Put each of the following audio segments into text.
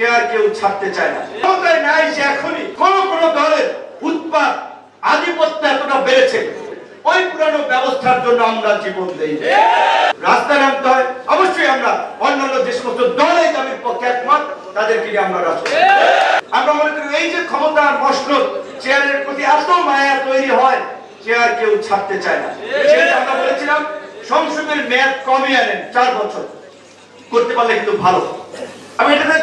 Chair কেউ ছাড়তে চায় না। ক্ষমতায় নাই যে এখনই। কোন কোন দলের উৎপাদ আধিপত্য এতটা বেড়েছে। ওই পুরানো ব্যবস্থার জন্য আমরা জীবন দেই রাস্তায় নামতে হয়। অবশ্যই আমরা অন্যান্য যে সমস্ত দল দাবির পক্ষে একমত, তাদেরকে আমরা রাস্তায় আমরা মনে করি এই যে ক্ষমতার মসনদ, চেয়ারের প্রতি এত মায়া তৈরি হয় চেয়ার কেউ ছাড়তে চায় না। আমরা বলেছিলাম, সংসদের মেয়াদ কমিয়ে আনেন চার বছর। করতে পারলে কিন্তু ভালো। আমি এটাতে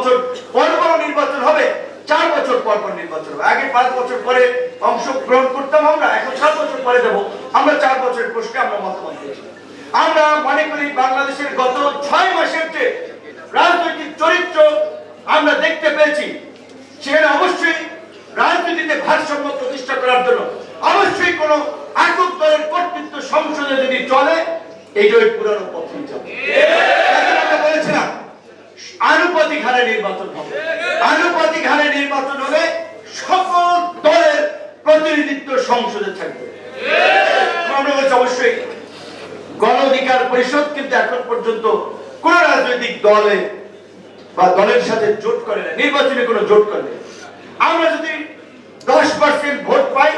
বছর পর পর নির্বাচন হবে, চার বছর পর পর নির্বাচন হবে। আগে পাঁচ বছর পরে অংশগ্রহণ করতাম আমরা, এখন সাত বছর পরে দেবো। আমরা চার বছরের প্রশ্নে আমরা মতামত দিয়েছি। আমরা মনে করি বাংলাদেশের গত ছয় মাসের যে রাজনৈতিক চরিত্র আমরা দেখতে পেয়েছি, সেখানে অবশ্যই রাজনীতিতে ভারসাম্য প্রতিষ্ঠা করার জন্য অবশ্যই কোন একক দলের কর্তৃত্ব সংসদে যদি চলে এইটা ওই পুরানো পথেই যাবে এখন আমরা বলেছিলাম আনুপাতিক হারে নির্বাচন হবে। আনুপাতিক হারে নির্বাচন হলে সকল দলের প্রতিনিধিত্ব সংসদে থাকবে। অবশ্যই গণ অধিকার পরিষদ কিন্তু এখন পর্যন্ত কোন রাজনৈতিক দলে বা দলের সাথে জোট করে না, নির্বাচনে কোনো জোট করে না। আমরা যদি দশ পার্সেন্ট ভোট পাই,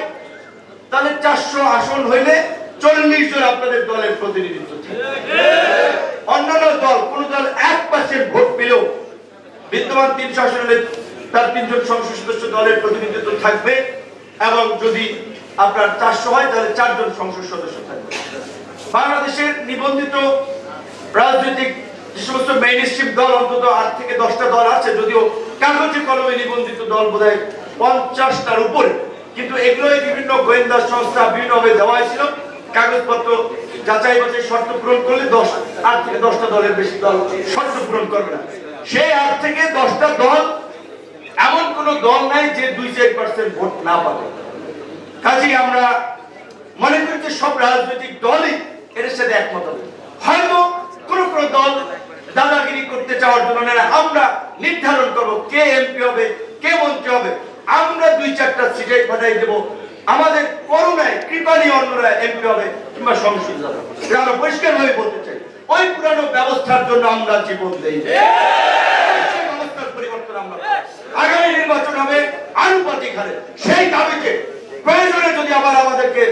তাহলে চারশো আসন হইলে চল্লিশ জন আপনাদের দলের প্রতিনিধিত্ব থাকবে। অন্যান্য দল কোন দল এক পার্সেন্ট ভোট পেলেও বিদ্যমান তিনশো আসন তার তিনজন সংসদ সদস্য দলের প্রতিনিধিত্ব থাকবে, এবং যদি আপনার চারশো হয়, তাহলে চারজন সংসদ সদস্য থাকবে। বাংলাদেশের নিবন্ধিত রাজনৈতিক যে সমস্ত মেইন স্ট্রিম দল, অন্তত আট থেকে দশটা দল আছে, যদিও কাগজে কলমে নিবন্ধিত দল বোধ হয় পঞ্চাশটার উপরে, কিন্তু এগুলোই বিভিন্ন গোয়েন্দা সংস্থা বিভিন্নভাবে দেওয়া হয়েছিল। কাগজপত্র যাচাই বাছাই শর্ত পূরণ করলে দশ, আট থেকে দশটা দলের বেশি দল শর্ত পূরণ করবে না। সেই আট থেকে দশটা দল, এমন কোন দল নাই যে দুই চার পার্সেন্ট ভোট না পাবে। কাজেই আমরা মনে করি যে সব রাজনৈতিক দলই এর সাথে একমত হয়তো কোন কোন দল দাদাগিরি করতে চাওয়ার জন্য না আমরা নির্ধারণ করব কে এমপি হবে, কে মন্ত্রী হবে। আমরা দুই চারটা সিটে পাঠাই দেব। আমাদের করুণায় কৃপা নিয়ে অন্যরা এমপি হবে কিংবা সংসদ যাবে পরিষ্কার ভাবে বলতে চাই। ওই পুরানো ব্যবস্থার জন্য আমরা জীবন দেই ব্যবস্থার পরিবর্তন আমরা আগামী নির্বাচন হবে আনুপাতিক হারে। সেই দাবিতে প্রয়োজনে যদি আবার আমাদেরকে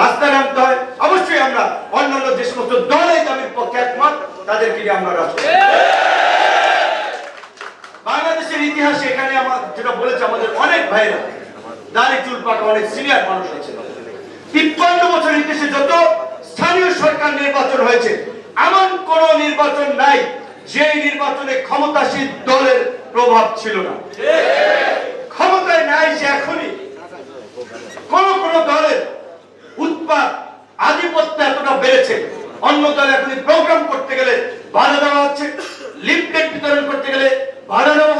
রাস্তায় নামতে হয় অবশ্যই আমরা অন্যান্য যে সমস্ত দল এই দাবির পক্ষে একমত তাদেরকে আমরা রাস্তায় বাংলাদেশের ইতিহাসে এখানে আমার যেটা বলেছে আমাদের অনেক ভাইরা দাড়ি চুল পাকা অনেক সিনিয়র মানুষ আছে। তিপ্পান্ন বছর ইতিহাসে যত স্থানীয় সরকার নির্বাচন হয়েছে কোন নির্বাচন নাই যে নির্বাচনে ক্ষমতাসীন দলের প্রভাব ছিল না। ক্ষমতায় নাই যে এখনই। কোন কোন দলের উৎপাদ আধিপত্য এতটা বেড়েছে। অন্য দলে এখনই প্রোগ্রাম করতে গেলে ভাড়া দেওয়া হচ্ছে লিফলেট বিতরণ করতে গেলে ভাড়া দেওয়া